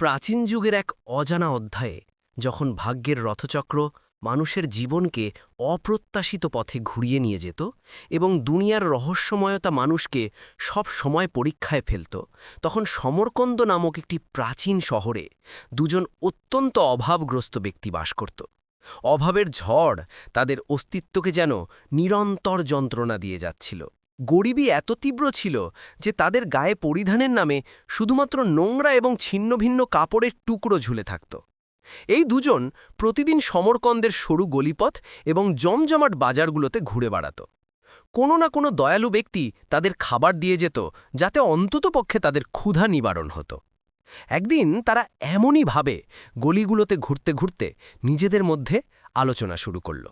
প্রাচীন যুগের এক অজানা অধ্যায়ে যখন ভাগ্যের রথচক্র মানুষের জীবনকে অপ্রত্যাশিত পথে ঘুরিয়ে নিয়ে যেত এবং দুনিয়ার রহস্যময়তা মানুষকে সব সময় পরীক্ষায় ফেলত, তখন সমরকন্দ নামক একটি প্রাচীন শহরে দুজন অত্যন্ত অভাবগ্রস্ত ব্যক্তি বাস করত। অভাবের ঝড় তাদের অস্তিত্বকে যেন নিরন্তর যন্ত্রণা দিয়ে যাচ্ছিল। গরিবী এত তীব্র ছিল যে তাদের গায়ে পরিধানের নামে শুধুমাত্র নোংরা এবং ছিন্নভিন্ন কাপড়ের টুকরো ঝুলে থাকত। এই দুজন প্রতিদিন সমরকন্দের সরু গলিপথ এবং জমজমাট বাজারগুলোতে ঘুরে বেড়াত। কোনো না কোনো দয়ালু ব্যক্তি তাদের খাবার দিয়ে যেত, যাতে অন্ততপক্ষে তাদের ক্ষুধা নিবারণ হতো। একদিন তারা এমনই ভাবে গলিগুলোতে ঘুরতে ঘুরতে নিজেদের মধ্যে আলোচনা শুরু করল।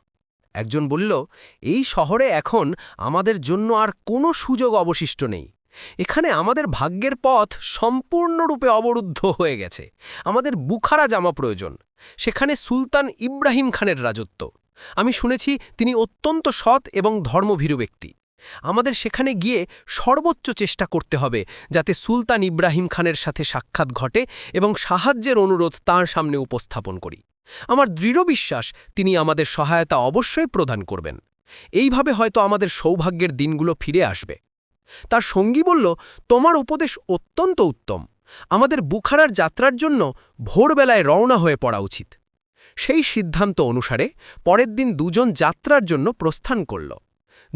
একজন বলল, এই শহরে এখন আমাদের জন্য আর কোনো সুযোগ অবশিষ্ট নেই। এখানে আমাদের ভাগ্যের পথ সম্পূর্ণরূপে অবরুদ্ধ হয়ে গেছে। আমাদের বুখারা জামা প্রয়োজন। সেখানে সুলতান ইব্রাহিম খানের রাজত্ব। আমি শুনেছি তিনি অত্যন্ত সৎ এবং ধর্মভীরু ব্যক্তি। আমাদের সেখানে গিয়ে সর্বোচ্চ চেষ্টা করতে হবে যাতে সুলতান ইব্রাহিম খানের সাথে সাক্ষাৎ ঘটে এবং সাহায্যের অনুরোধ তাঁর সামনে উপস্থাপন করি। আমার দৃঢ় বিশ্বাস তিনি আমাদের সহায়তা অবশ্যই প্রদান করবেন। এইভাবে হয়তো আমাদের সৌভাগ্যের দিনগুলো ফিরে আসবে। তার সঙ্গী বলল, তোমার উপদেশ অত্যন্ত উত্তম। আমাদের বুখারার যাত্রার জন্য ভোরবেলায় রওনা হয়ে পড়া উচিত। সেই সিদ্ধান্ত অনুসারে পরের দিন দুজন যাত্রার জন্য প্রস্থান করল।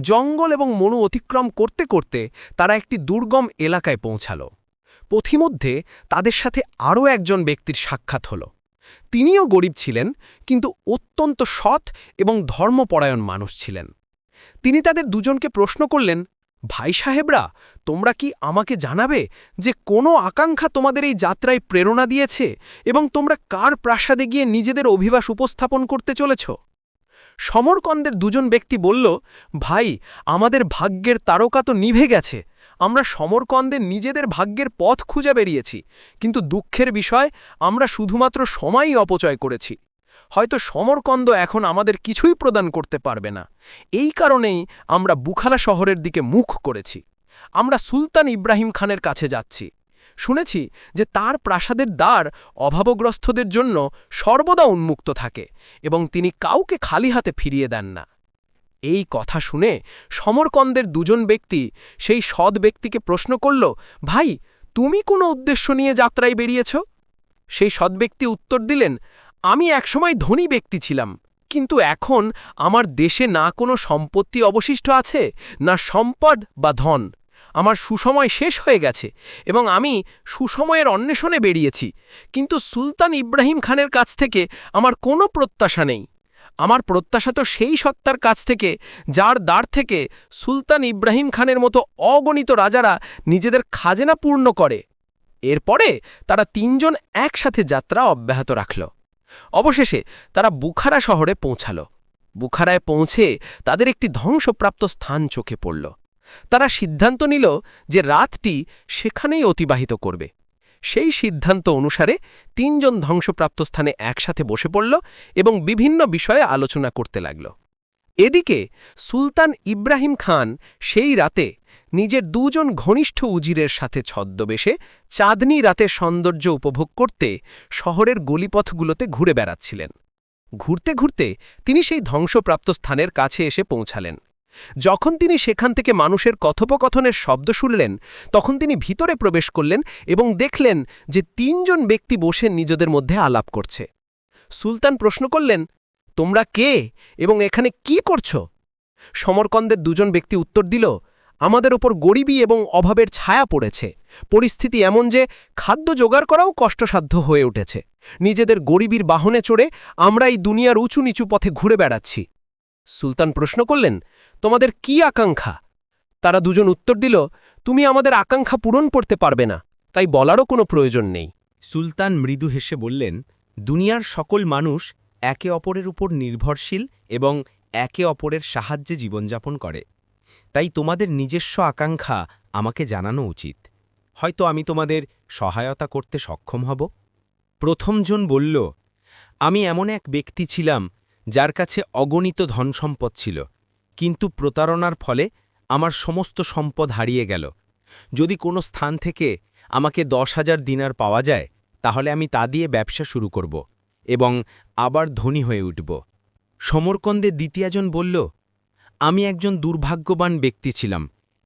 জঙ্গল এবং মনু অতিক্রম করতে করতে তারা একটি দুর্গম এলাকায় পৌঁছাল। পথিমধ্যে তাদের সাথে আরও একজন ব্যক্তির সাক্ষাৎ হল। তিনিও গরিব ছিলেন, কিন্তু অত্যন্ত সৎ এবং ধর্মপরায়ণ মানুষ ছিলেন। তিনি তাদের দুজনকে প্রশ্ন করলেন, ভাই সাহেবরা, তোমরা কি আমাকে জানাবে যে কোনো আকাঙ্ক্ষা তোমাদের এই যাত্রায় প্রেরণা দিয়েছে এবং তোমরা কার প্রাসাদে গিয়ে নিজেদের অভিবাস উপস্থাপন করতে চলেছ? সমরকন্দের দুজন ব্যক্তি বলল, ভাই, আমাদের ভাগ্যের তারকা তো নিভে গেছে। আমরা সমরকন্দের নিজেদের ভাগ্যের পথ খুঁজে বেরিয়েছি, কিন্তু দুঃখের বিষয়, আমরা শুধুমাত্র সময়ই অপচয় করেছি। হয়তো সমরকন্দ এখন আমাদের কিছুই প্রদান করতে পারবে না। এই কারণেই আমরা বুখালা শহরের দিকে মুখ করেছি। আমরা সুলতান ইব্রাহিম খানের কাছে যাচ্ছি। শুনেছি যে তার প্রাসাদের দ্বার অভাবগ্রস্তদের জন্য সর্বদা উন্মুক্ত থাকে এবং তিনি কাউকে খালি হাতে ফিরিয়ে দেন না। এই কথা শুনে সমরকন্দের দুজন ব্যক্তি সেই সৎ ব্যক্তিকে প্রশ্ন করল, ভাই, তুমি কোনো উদ্দেশ্য নিয়ে যাত্রায় বেরিয়েছ? সেই সৎ ব্যক্তি উত্তর দিলেন, আমি একসময় ধনী ব্যক্তি ছিলাম, কিন্তু এখন আমার দেশে না কোনো সম্পত্তি অবশিষ্ট আছে, না সম্পদ বা ধন। আমার সুসময় শেষ হয়ে গেছে এবং আমি সুসময়ের অন্বেষণে বেরিয়েছি, কিন্তু সুলতান ইব্রাহিম খানের কাছ থেকে আমার কোনো প্রত্যাশা নেই। আমার প্রত্যাশা তো সেই সত্তার কাছ থেকে, যার দ্বার থেকে সুলতান ইব্রাহিম খানের মতো অগণিত রাজারা নিজেদের খাজেনা পূর্ণ করে। এরপরে তারা তিনজন একসাথে যাত্রা অব্যাহত রাখল। অবশেষে তারা বুখারা শহরে পৌঁছাল। বুখারায় পৌঁছে তাদের একটি ধ্বংসপ্রাপ্ত স্থান চোখে পড়ল। তারা সিদ্ধান্ত নিল যে রাতটি সেখানেই অতিবাহিত করবে। সেই সিদ্ধান্ত অনুসারে তিনজন ধ্বংসপ্রাপ্ত স্থানে একসাথে বসে পড়ল এবং বিভিন্ন বিষয়ে আলোচনা করতে লাগল। এদিকে সুলতান ইব্রাহিম খান সেই রাতে নিজের দুজন ঘনিষ্ঠ উজিরের সাথে ছদ্মবেশে চাঁদনি রাতের সৌন্দর্য উপভোগ করতে শহরের গলিপথগুলোতে ঘুরে বেড়াচ্ছিলেন। ঘুরতে ঘুরতে তিনি সেই ধ্বংসপ্রাপ্ত স্থানের কাছে এসে পৌঁছালেন। যখন তিনি সেখান থেকে মানুষের কথোপকথনের শব্দ শুনলেন, তখন তিনি ভিতরে প্রবেশ করলেন এবং দেখলেন যে তিনজন ব্যক্তি বসে নিজেদের মধ্যে আলাপ করছে। সুলতান প্রশ্ন করলেন, তোমরা কে এবং এখানে কি করছ? সমরকন্দের দুজন ব্যক্তি উত্তর দিল, আমাদের ওপর গরিবী এবং অভাবের ছায়া পড়েছে। পরিস্থিতি এমন যে খাদ্য জোগাড় করাও কষ্টসাধ্য হয়ে উঠেছে। নিজেদের গরিবীর বাহনে চড়ে আমরা এই দুনিয়ার উঁচু নিচু পথে ঘুরে বেড়াচ্ছি। সুলতান প্রশ্ন করলেন তোমাদের কি আকাঙ্ক্ষা? তারা দুজন উত্তর দিল, তুমি আমাদের আকাঙ্ক্ষা পূরণ করতে পারবে না। তাই বলারও কোনো প্রয়োজন নেই। সুলতান মৃদু হেসে বললেন, দুনিয়ার সকল মানুষ একে অপরের উপর নির্ভরশীল এবং একে অপরের সাহায্যে জীবনযাপন করে। তাই তোমাদের নিজস্ব আকাঙ্ক্ষা আমাকে জানানো উচিত। হয়তো আমি তোমাদের সহায়তা করতে সক্ষম হব? প্রথমজন বলল, আমি এমন এক ব্যক্তি ছিলাম যার কাছে অগণিত ধনসম্পদ ছিল। কিন্তু প্রতারণার ফলে আমার সমস্ত সম্পদ হারিয়ে গেল। যদি কোনো স্থান থেকে আমাকে দশ হাজার দিনার পাওয়া যায়, তাহলে আমি তা দিয়ে ব্যবসা শুরু করব এবং আবার ধনী হয়ে উঠব। সমরকন্দে দ্বিতীয়জন বলল, আমি একজন দুর্ভাগ্যবান ব্যক্তি ছিলাম,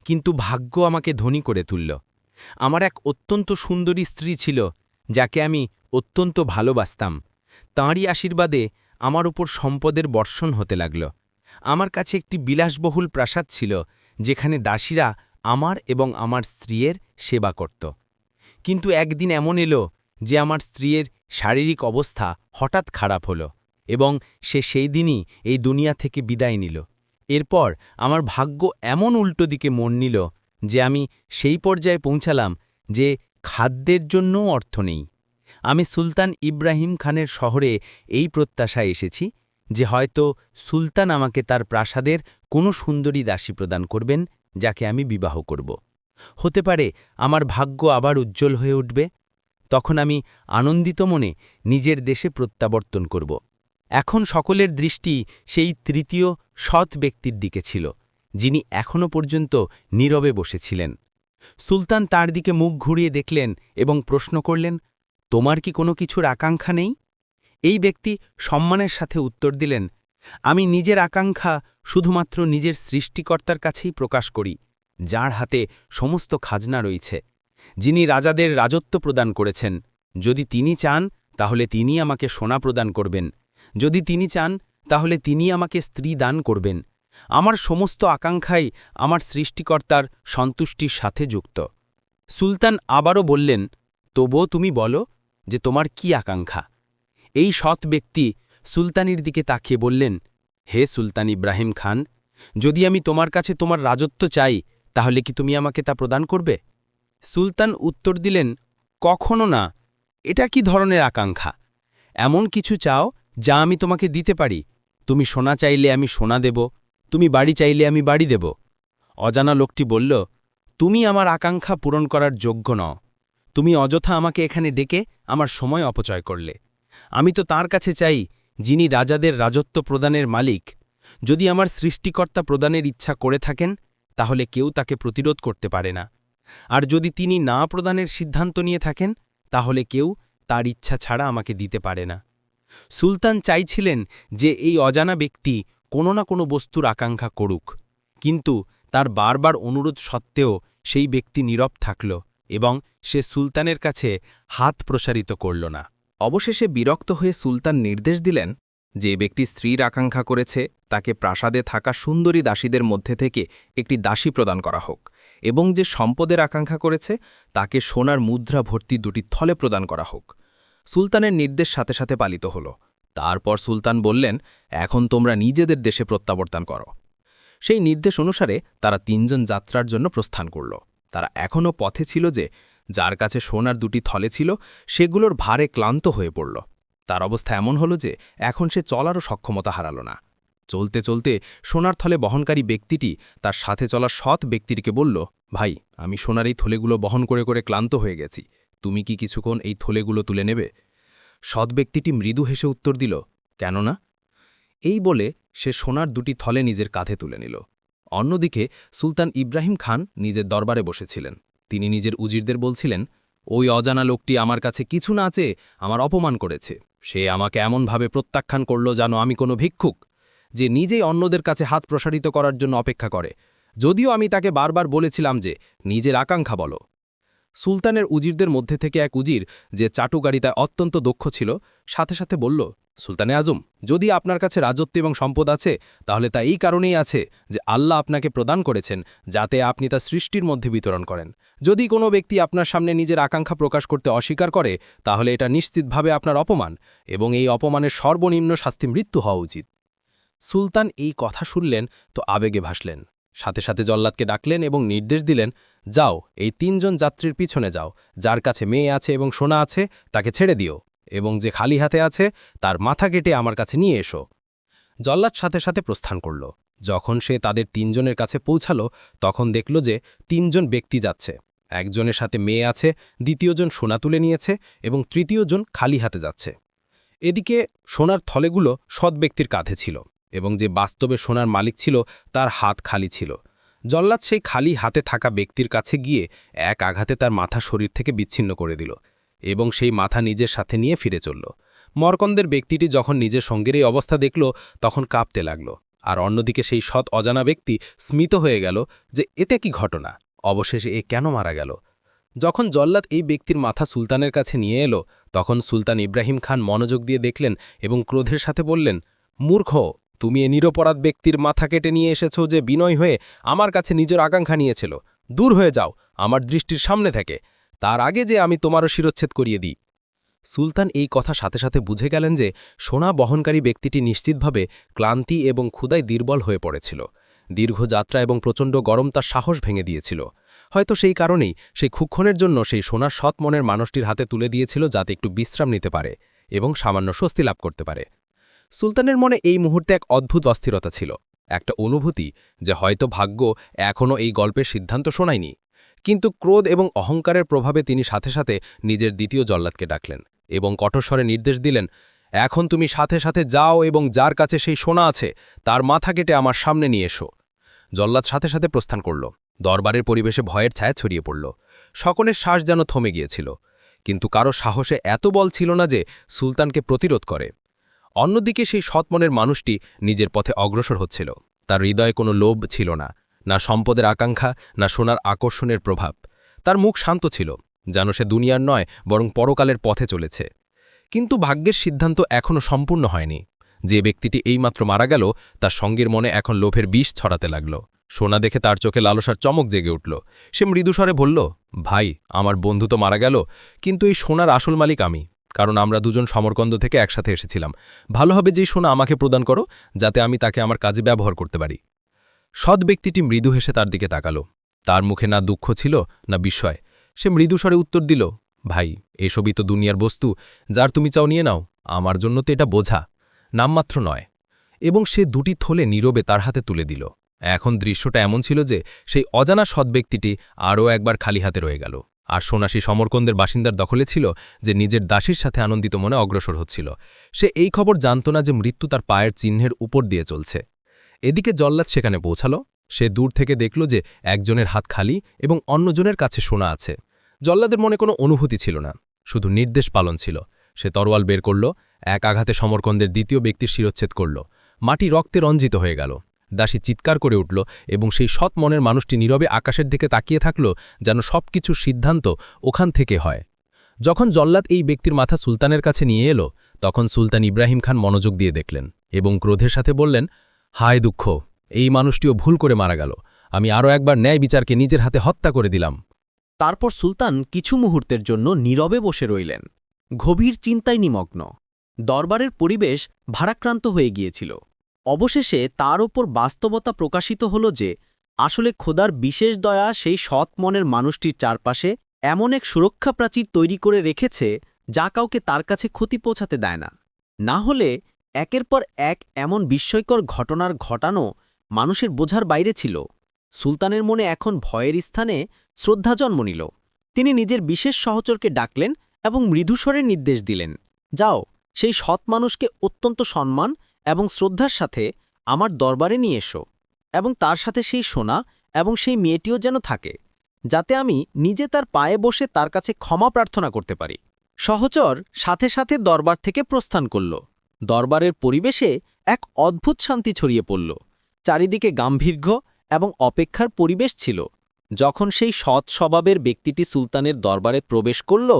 কিন্তু ভাগ্য আমাকে ধনী করে তুলল। আমার এক অত্যন্ত সুন্দরী স্ত্রী ছিল, যাকে আমি অত্যন্ত ভালোবাসতাম। তাঁরই আশীর্বাদে আমার উপর সম্পদের বর্ষণ হতে লাগল। আমার কাছে একটি বিলাসবহুল প্রাসাদ ছিল, যেখানে দাসীরা আমার এবং আমার স্ত্রীয়ের সেবা করত। কিন্তু একদিন এমন এলো যে আমার স্ত্রীর শারীরিক অবস্থা হঠাৎ খারাপ হলো এবং সে সেই দিনই এই দুনিয়া থেকে বিদায় নিল। এরপর আমার ভাগ্য এমন উল্টো দিকে মন নিল যে আমি সেই পর্যায়ে পৌঁছালাম যে খাদ্যের জন্যও অর্থ নেই। আমি সুলতান ইব্রাহিম খানের শহরে এই প্রত্যাশায় এসেছি যে হয়তো সুলতান আমাকে তার প্রাসাদের কোনো সুন্দরী দাসী প্রদান করবেন, যাকে আমি বিবাহ করব। হতে পারে আমার ভাগ্য আবার উজ্জ্বল হয়ে উঠবে, তখন আমি আনন্দিত মনে নিজের দেশে প্রত্যাবর্তন করব। এখন সকলের দৃষ্টি সেই তৃতীয় সৎ ব্যক্তির দিকে ছিল, যিনি এখনও পর্যন্ত নীরবে বসেছিলেন। সুলতান তার দিকে মুখ ঘুরিয়ে দেখলেন এবং প্রশ্ন করলেন, তোমার কি কোনো কিছুর আকাঙ্ক্ষা নেই? এই ব্যক্তি সম্মানের সাথে উত্তর দিলেন, আমি নিজের আকাঙ্ক্ষা শুধুমাত্র নিজের সৃষ্টিকর্তার কাছেই প্রকাশ করি, যার হাতে সমস্ত খাজনা রয়েছে, যিনি রাজাদের রাজত্ব প্রদান করেছেন। যদি তিনি চান, তাহলে তিনি আমাকে সোনা প্রদান করবেন। যদি তিনি চান, তাহলে তিনি আমাকে স্ত্রী দান করবেন। আমার সমস্ত আকাঙ্ক্ষাই আমার সৃষ্টিকর্তার সন্তুষ্টির সাথে যুক্ত। সুলতান আবারও বললেন, তবুও তুমি বলো যে তোমার কি আকাঙ্ক্ষা? এই সৎ ব্যক্তি সুলতানির দিকে তাকিয়ে বললেন, হে সুলতান ইব্রাহিম খান, যদি আমি তোমার কাছে তোমার রাজত্ব চাই, তাহলে কি তুমি আমাকে তা প্রদান করবে? সুলতান উত্তর দিলেন, কখনো না। এটা কি ধরনের আকাঙ্ক্ষা? এমন কিছু চাও যা আমি তোমাকে দিতে পারি। তুমি সোনা চাইলে আমি সোনা দেব, তুমি বাড়ি চাইলে আমি বাড়ি দেব। অজানা লোকটি বলল, তুমি আমার আকাঙ্ক্ষা পূরণ করার যোগ্য নও। তুমি অযথা আমাকে এখানে ডেকে আমার সময় অপচয় করলে। আমি তো তার কাছে চাই, যিনি রাজাদের রাজত্ব প্রদানের মালিক। যদি আমার সৃষ্টিকর্তা প্রদানের ইচ্ছা করে থাকেন, তাহলে কেউ তাকে প্রতিরোধ করতে পারে না। আর যদি তিনি না প্রদানের সিদ্ধান্ত নিয়ে থাকেন, তাহলে কেউ তার ইচ্ছা ছাড়া আমাকে দিতে পারে না। সুলতান চাইছিলেন যে এই অজানা ব্যক্তি কোনো না কোনো বস্তুর আকাঙ্ক্ষা করুক, কিন্তু তার বারবার অনুরোধ সত্ত্বেও সেই ব্যক্তি নীরব থাকল এবং সে সুলতানের কাছে হাত প্রসারিত করল না। অবশেষে বিরক্ত হয়ে সুলতান নির্দেশ দিলেন যে ব্যক্তি স্ত্রীর আকাঙ্ক্ষা করেছে, তাকে প্রাসাদে থাকা সুন্দরী দাসীদের মধ্যে থেকে একটি দাসী প্রদান করা হোক এবং যে সম্পদের আকাঙ্ক্ষা করেছে, তাকে সোনার মুদ্রা ভর্তি দুটি থলে প্রদান করা হোক। সুলতানের নির্দেশ সাথে সাথে পালিত হল। তারপর সুলতান বললেন, এখন তোমরা নিজেদের দেশে প্রত্যাবর্তন করো। সেই নির্দেশ অনুসারে তারা তিনজন যাত্রার জন্য প্রস্থান করল। তারা এখনও পথে ছিল যে যার কাছে সোনার দুটি থলে ছিল, সেগুলোর ভারে ক্লান্ত হয়ে পড়ল। তার অবস্থা এমন হল যে, এখন সে চলারও সক্ষমতা হারাল না। চলতে চলতে সোনার থলে বহনকারী ব্যক্তিটি তার সাথে চলা সৎ ব্যক্তিটিকে বলল, ভাই, আমি সোনার এই থলেগুলো বহন করে করে ক্লান্ত হয়ে গেছি। তুমি কি কিছুক্ষণ এই থলেগুলো তুলে নেবে? সৎ ব্যক্তিটি মৃদু হেসে উত্তর দিল, কেননা? এই বলে সে সোনার দুটি থলে নিজের কাঁধে তুলে নিল। অন্যদিকে সুলতান ইব্রাহিম খান নিজের দরবারে বসেছিলেন। তিনি নিজের উজিরদের বলছিলেন, ওই অজানা লোকটি আমার কাছে কিছু না চেয়ে আমার অপমান করেছে। সে আমাকে এমনভাবে প্রত্যাখ্যান করল যেন আমি কোনো ভিক্ষুক, যে নিজেই অন্যদের কাছে হাত প্রসারিত করার জন্য অপেক্ষা করে। যদিও আমি তাকে বারবার বলেছিলাম যে, নিজের আকাঙ্ক্ষা বলো। সুলতানের উজিরদের মধ্যে থেকে এক উজির, যে চাটুগাড়িতায় অত্যন্ত দক্ষ ছিল, সাথে সাথে বলল, সুলতানে আজম, যদি আপনার কাছে রাজত্ব এবং সম্পদ আছে, তাহলে তা এই কারণেই আছে যে আল্লাহ আপনাকে প্রদান করেছেন, যাতে আপনি তা সৃষ্টির মধ্যে বিতরণ করেন। যদি কোনো ব্যক্তি আপনার সামনে নিজের আকাঙ্ক্ষা প্রকাশ করতে অস্বীকার করে, তাহলে এটা নিশ্চিতভাবে আপনার অপমান, এবং এই অপমানের সর্বনিম্ন শাস্তি মৃত্যু হওয়া উচিত। সুলতান এই কথা শুনলেন, তো আবেগে ভাসলেন। সাথে সাথে জল্লাদকে ডাকলেন এবং নির্দেশ দিলেন, যাও, এই তিনজন যাত্রীর পিছনে যাও। যার কাছে মেয়ে আছে এবং সোনা আছে, তাকে ছেড়ে দিও এবং যে খালি হাতে আছে, তার মাথা কেটে আমার কাছে নিয়ে এসো। জল্লাদ সাথে সাথে প্রস্থান করল। যখন সে তাদের তিনজনের কাছে পৌঁছালো, তখন দেখল যে তিনজন ব্যক্তি যাচ্ছে। একজনের সাথে মেয়ে আছে, দ্বিতীয়জন সোনা তুলে নিয়েছে এবং তৃতীয়জন খালি হাতে যাচ্ছে। এদিকে সোনার থলেগুলো সৎ ব্যক্তির কাঁধে ছিল। এবং যে বাস্তবে সোনার মালিক ছিল, তার হাত খালি ছিল। জল্লাদ সেই খালি হাতে থাকা ব্যক্তির কাছে গিয়ে এক আঘাতে তার মাথা শরীর থেকে বিচ্ছিন্ন করে দিল এবং সেই মাথা নিজের সাথে নিয়ে ফিরে চলল। মরকন্দের ব্যক্তিটি যখন নিজের সঙ্গের এই অবস্থা দেখল, তখন কাঁপতে লাগল। আর অন্যদিকে সেই সৎ অজানা ব্যক্তি স্মিত হয়ে গেল যে, এতে কি ঘটনা? অবশেষে এ কেন মারা গেল? যখন জল্লাদ এই ব্যক্তির মাথা সুলতানের কাছে নিয়ে এলো, তখন সুলতান ইব্রাহিম খান মনোযোগ দিয়ে দেখলেন এবং ক্রোধের সাথে বললেন, মূর্খ! তুমি এ নিরপরাধ ব্যক্তির মাথা কেটে নিয়ে এসেছ যে বিনয় হয়ে আমার কাছে নিজের আকাঙ্ক্ষা নিয়েছিল। দূর হয়ে যাও, আমার দৃষ্টির সামনে থেকে। তার আগে যে আমি তোমারও শিরচ্ছেদ করিয়ে দিই। সুলতান এই কথা সাথে সাথে বুঝে গেলেন যে সোনা বহনকারী ব্যক্তিটি নিশ্চিতভাবে ক্লান্তি এবং ক্ষুদায় দুর্বল হয়ে পড়েছিল। দীর্ঘ যাত্রা এবং প্রচণ্ড গরম তার সাহস ভেঙে দিয়েছিল। হয়তো সেই কারণেই সেই ক্ষুক্ষণের জন্য সেই সোনার সৎ মনের মানুষটির হাতে তুলে দিয়েছিল যাতে একটু বিশ্রাম নিতে পারে এবং সামান্য স্বস্তি লাভ করতে পারে। সুলতানের মনে এই মুহূর্তে এক অদ্ভুত অস্থিরতা ছিল, একটা অনুভূতি যে হয়তো ভাগ্য এখনও এই গল্পের সিদ্ধান্ত শোনায়নি। কিন্তু ক্রোধ এবং অহংকারের প্রভাবে তিনি সাথে সাথে নিজের দ্বিতীয় জল্লাদকে ডাকলেন এবং কঠোরস্বরে নির্দেশ দিলেন, এখন তুমি সাথে সাথে যাও এবং যার কাছে সেই সোনা আছে, তার মাথা কেটে আমার সামনে নিয়ে এসো। জল্লাদ সাথে সাথে প্রস্থান করল। দরবারের পরিবেশে ভয়ের ছায়া ছড়িয়ে পড়ল। সকলের শ্বাস যেন থমে গিয়েছিল, কিন্তু কারও সাহসে এত বল ছিল না যে সুলতানকে প্রতিরোধ করে। অন্যদিকে সেই সৎমনের মানুষটি নিজের পথে অগ্রসর হচ্ছিল। তার হৃদয়ে কোনো লোভ ছিল না না সম্পদের আকাঙ্ক্ষা, না সোনার আকর্ষণের প্রভাব। তার মুখ শান্ত ছিল, যেন সে দুনিয়ার নয়, বরং পরকালের পথে চলেছে। কিন্তু ভাগ্যের সিদ্ধান্ত এখনও সম্পূর্ণ হয়নি। যে ব্যক্তিটি এইমাত্র মারা গেল, তার সঙ্গের মনে এখন লোভের বিষ ছড়াতে লাগল। সোনা দেখে তার চোখে লালসার চমক জেগে উঠল। সে মৃদুস্বরে বলল, ভাই, আমার বন্ধু তো মারা গেল, কিন্তু এই সোনার আসল মালিক আমি। কারণ আমরা দুজন সমরকন্দ থেকে একসাথে এসেছিলাম। ভালো হবে যেই সোনা আমাকে প্রদান করো, যাতে আমি তাকে আমার কাজে ব্যবহার করতে পারি। সৎ ব্যক্তিটি মৃদু হেসে তার দিকে তাকালো। তার মুখে না দুঃখ ছিল, না বিস্ময়। সে মৃদুস্বরে উত্তর দিল, ভাই, এসবই তো দুনিয়ার বস্তু, যার তুমি চাও নিয়ে নাও, আমার জন্য তো এটা বোঝা। নামমাত্র নয়। এবং সে দুটি থলে নীরবে তার হাতে তুলে দিল। এখন দৃশ্যটা এমন ছিল যে, সেই অজানা সৎ ব্যক্তিটি আরও একবার খালি হাতে রয়ে গেল। আর সোনাসী সমরকন্দের বাসিন্দার দখলে ছিল যে নিজের দাসীর সাথে আনন্দিত মনে অগ্রসর হচ্ছিল। সে এই খবর জানত না যে মৃত্যু তার পায়ের চিহ্নের উপর দিয়ে চলছে। এদিকে জল্লাদ সেখানে পৌঁছালো। সে দূর থেকে দেখল যে একজনের হাত খালি এবং অন্যজনের কাছে সোনা আছে। জল্লাদের মনে কোনো অনুভূতি ছিল না, শুধু নির্দেশ পালন ছিল। সে তরোয়াল বের করল, এক আঘাতে সমরকন্দের দ্বিতীয় ব্যক্তির শিরচ্ছেদ করল। মাটি রক্তে রঞ্জিত হয়ে গেল। দাসী চিৎকার করে উঠল এবং সেই সৎ মনের মানুষটি নীরবে আকাশের দিকে তাকিয়ে থাকল যেন সব কিছুর সিদ্ধান্ত ওখান থেকে হয়। যখন জল্লাদ এই ব্যক্তির মাথা সুলতানের কাছে নিয়ে এলো, তখন সুলতান ইব্রাহিম খান মনোযোগ দিয়ে দেখলেন এবং ক্রোধের সাথে বললেন, হায় দুঃখ, এই মানুষটিও ভুল করে মারা গেল। আমি আরও একবার ন্যায় বিচারকে নিজের হাতে হত্যা করে দিলাম তারপর সুলতান কিছু মুহূর্তের জন্য নীরবে বসে রইলেন। গভীর চিন্তায় নিমগ্ন। দরবারের পরিবেশ ভারাক্রান্ত হয়ে গিয়েছিল। অবশেষে তার ওপর বাস্তবতা প্রকাশিত হল যে, আসলে খোদার বিশেষ দয়া সেই সৎ মনের মানুষটির চারপাশে এমন এক সুরক্ষা প্রাচীর তৈরি করে রেখেছে, যা কাউকে তার কাছে ক্ষতি পৌঁছাতে দেয় না। না হলে একের পর এক এমন বিস্ময়কর ঘটনার ঘটানো মানুষের বোঝার বাইরে ছিল। সুলতানের মনে এখন ভয়ের স্থানে শ্রদ্ধা জন্ম নিল। তিনি নিজের বিশেষ সহচরকে ডাকলেন এবং মৃদুস্বরে নির্দেশ দিলেন, যাও, সেই সৎ মানুষকে অত্যন্ত সম্মান এবং শ্রদ্ধার সাথে আমার দরবারে নিয়ে এসো, এবং তার সাথে সেই সোনা এবং সেই মেয়েটিও যেন থাকে, যাতে আমি নিজে তার পায়ে বসে তার কাছে ক্ষমা প্রার্থনা করতে পারি। সহচর সাথে সাথে দরবার থেকে প্রস্থান করল। দরবারের পরিবেশে এক অদ্ভুত শান্তি ছড়িয়ে পড়ল। চারিদিকে গাম্ভীর্য এবং অপেক্ষার পরিবেশ ছিল। যখন সেই সৎ স্বভাবের ব্যক্তিটি সুলতানের দরবারে প্রবেশ করল,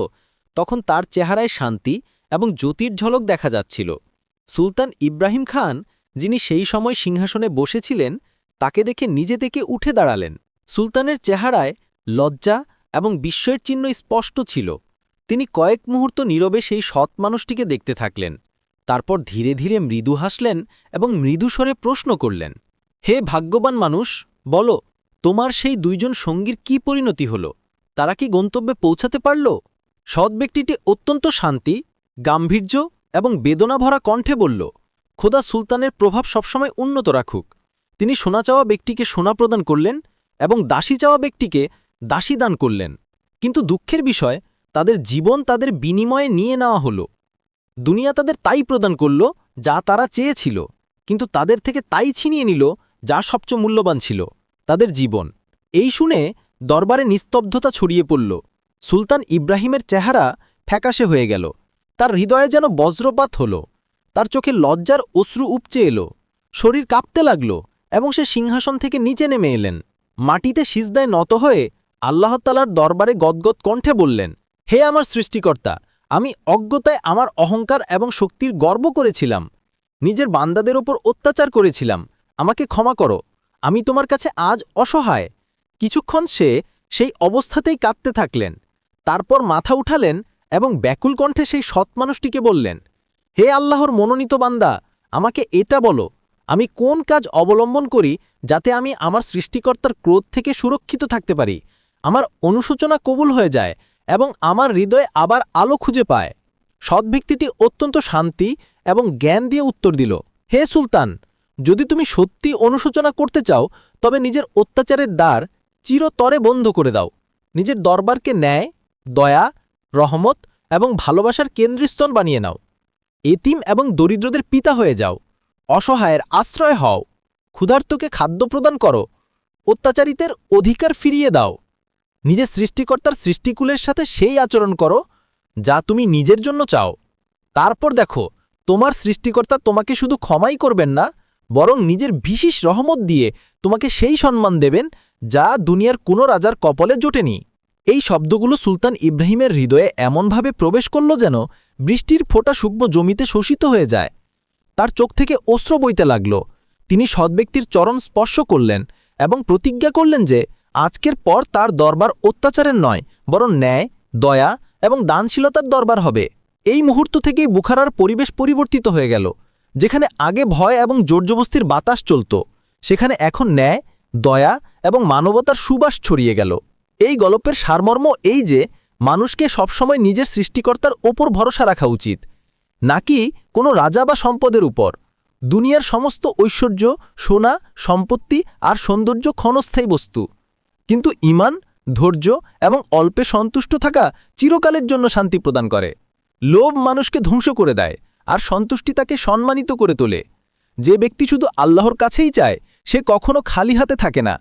তখন তার চেহারায় শান্তি এবং জ্যোতির ঝলক দেখা যাচ্ছিল। সুলতান ইব্রাহিম খান, যিনি সেই সময় সিংহাসনে বসেছিলেন, তাকে দেখে নিজে থেকে উঠে দাঁড়ালেন। সুলতানের চেহারায় লজ্জা এবং বিস্ময়ের চিহ্ন স্পষ্ট ছিল। তিনি কয়েক মুহূর্ত নীরবে সেই সৎ মানুষটিকে দেখতে থাকলেন। তারপর ধীরে ধীরে মৃদু হাসলেন এবং মৃদুস্বরে প্রশ্ন করলেন, হে ভাগ্যবান মানুষ, বলো, তোমার সেই দুইজন সঙ্গীর কি পরিণতি হল? তারা কি গন্তব্যে পৌঁছাতে পারল? সৎ ব্যক্তিটি অত্যন্ত শান্তি, গাম্ভীর্য এবং বেদনাভরা কণ্ঠে বলল, খোদা সুলতানের প্রভাব সবসময় উন্নত রাখুক। তিনি সোনা চাওয়া ব্যক্তিকে সোনা প্রদান করলেন এবং দাসী চাওয়া ব্যক্তিকে দাসী দান করলেন। কিন্তু দুঃখের বিষয়, তাদের জীবন তাদের বিনিময়ে নিয়ে নেওয়া হল। দুনিয়া তাদের তাই প্রদান করল, যা তারা চেয়েছিল, কিন্তু তাদের থেকে তাই ছিনিয়ে নিল, যা সবচেয়ে মূল্যবান ছিল, তাদের জীবন। এই শুনে দরবারে নিস্তব্ধতা ছড়িয়ে পড়ল। সুলতান ইব্রাহিমের চেহারা ফ্যাকাশে হয়ে গেল। তার হৃদয়ে যেন বজ্রপাত হল। তার চোখে লজ্জার অশ্রু উপচে এলো। শরীর কাঁপতে লাগল এবং সে সিংহাসন থেকে নিচে নেমে এলেন। মাটিতে সিজদায় নত হয়ে আল্লাহতালার দরবারে গদগদ কণ্ঠে বললেন, হে আমার সৃষ্টিকর্তা, আমি অজ্ঞতায় আমার অহংকার এবং শক্তির গর্ব করেছিলাম। নিজের বান্দাদের ওপর অত্যাচার করেছিলাম। আমাকে ক্ষমা করো। আমি তোমার কাছে আজ অসহায়। কিছুক্ষণ সে সেই অবস্থাতেই কাঁদতে থাকলেন। তারপর মাথা উঠালেন এবং ব্যাকুল কণ্ঠে সেই সৎ মানুষটিকে বললেন, হে আল্লাহর মনোনীত বান্দা, আমাকে এটা বলো, আমি কোন কাজ অবলম্বন করি যাতে আমি আমার সৃষ্টিকর্তার ক্রোধ থেকে সুরক্ষিত থাকতে পারি? আমার অনুশোচনা কবুল হয়ে যায় এবং আমার হৃদয়ে আবার আলো খুঁজে পায়। সৎ ব্যক্তিটি অত্যন্ত শান্তি এবং জ্ঞান দিয়ে উত্তর দিল, হে সুলতান, যদি তুমি সত্যি অনুশোচনা করতে চাও, তবে নিজের অত্যাচারের দ্বার চিরতরে বন্ধ করে দাও। নিজের দরবারকে ন্যায়, দয়া রহমত এবং ভালোবাসার কেন্দ্রস্থল বানিয়ে নাও। এতিম এবং দরিদ্রদের পিতা হয়ে যাও। অসহায়ের আশ্রয় হও। ক্ষুধার্তকে খাদ্য প্রদান করো। অত্যাচারিতের অধিকার ফিরিয়ে দাও। নিজের সৃষ্টিকর্তার সৃষ্টিকুলের সাথে সেই আচরণ করো যা তুমি নিজের জন্য চাও। তারপর দেখো, তোমার সৃষ্টিকর্তা তোমাকে শুধু ক্ষমাই করবেন না, বরং নিজের বিশেষ রহমত দিয়ে তোমাকে সেই সম্মান দেবেন যা দুনিয়ার কোনো রাজার কপলে জোটেনি। এই শব্দগুলো সুলতান ইব্রাহিমের হৃদয়ে এমনভাবে প্রবেশ করল যেন বৃষ্টির ফোঁটা শুকনো জমিতে শোষিত হয়ে যায়। তার চোখ থেকে অস্ত্র বইতে লাগল। তিনি সদ্ব্যক্তির চরণ স্পর্শ করলেন এবং প্রতিজ্ঞা করলেন যে আজকের পর তার দরবার অত্যাচারের নয়, বরং ন্যায়, দয়া এবং দানশীলতার দরবার হবে। এই মুহূর্ত থেকেই বুখারার পরিবেশ পরিবর্তিত হয়ে গেল, যেখানে আগে ভয় এবং জোরজবস্তির বাতাস চলত। সেখানে এখন ন্যায়, দয়া এবং মানবতার সুবাস ছড়িয়ে গেল। এই গল্পের সারমর্ম এই যে, মানুষকে সবসময় নিজের সৃষ্টিকর্তার ওপর ভরসা রাখা উচিত। নাকি কোনো রাজা বা সম্পদের উপর? দুনিয়ার সমস্ত ঐশ্বর্য, সোনা, সম্পত্তি আর সৌন্দর্য ক্ষণস্থায়ী বস্তু। কিন্তু ইমান, ধৈর্য এবং অল্পে সন্তুষ্ট থাকা চিরকালের জন্য শান্তি প্রদান করে। লোভ মানুষকে ধ্বংস করে দেয় আর সন্তুষ্টি তাকে সম্মানিত করে তোলে। যে ব্যক্তি শুধু আল্লাহর কাছেই চায়, সে কখনো খালি হাতে থাকে না।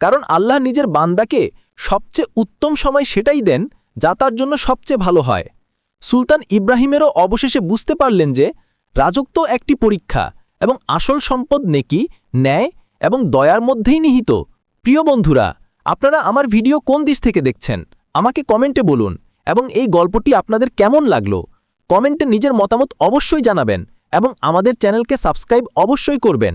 কারণ আল্লাহ নিজের বান্দাকে সবচেয়ে উত্তম সময় সেটাই দেন যা তার জন্য সবচেয়ে ভালো হয়। সুলতান ইব্রাহিমেরও অবশেষে বুঝতে পারলেন যে রাজত্ব একটি পরীক্ষা এবং আসল সম্পদ নেকি, ন্যায় এবং দয়ার মধ্যেই নিহিত। প্রিয় বন্ধুরা, আপনারা আমার ভিডিও কোন দিশ থেকে দেখছেন? আমাকে কমেন্টে বলুন এবং এই গল্পটি আপনাদের কেমন লাগল? কমেন্টে নিজের মতামত অবশ্যই জানাবেন এবং আমাদের চ্যানেলকে সাবস্ক্রাইব অবশ্যই করবেন।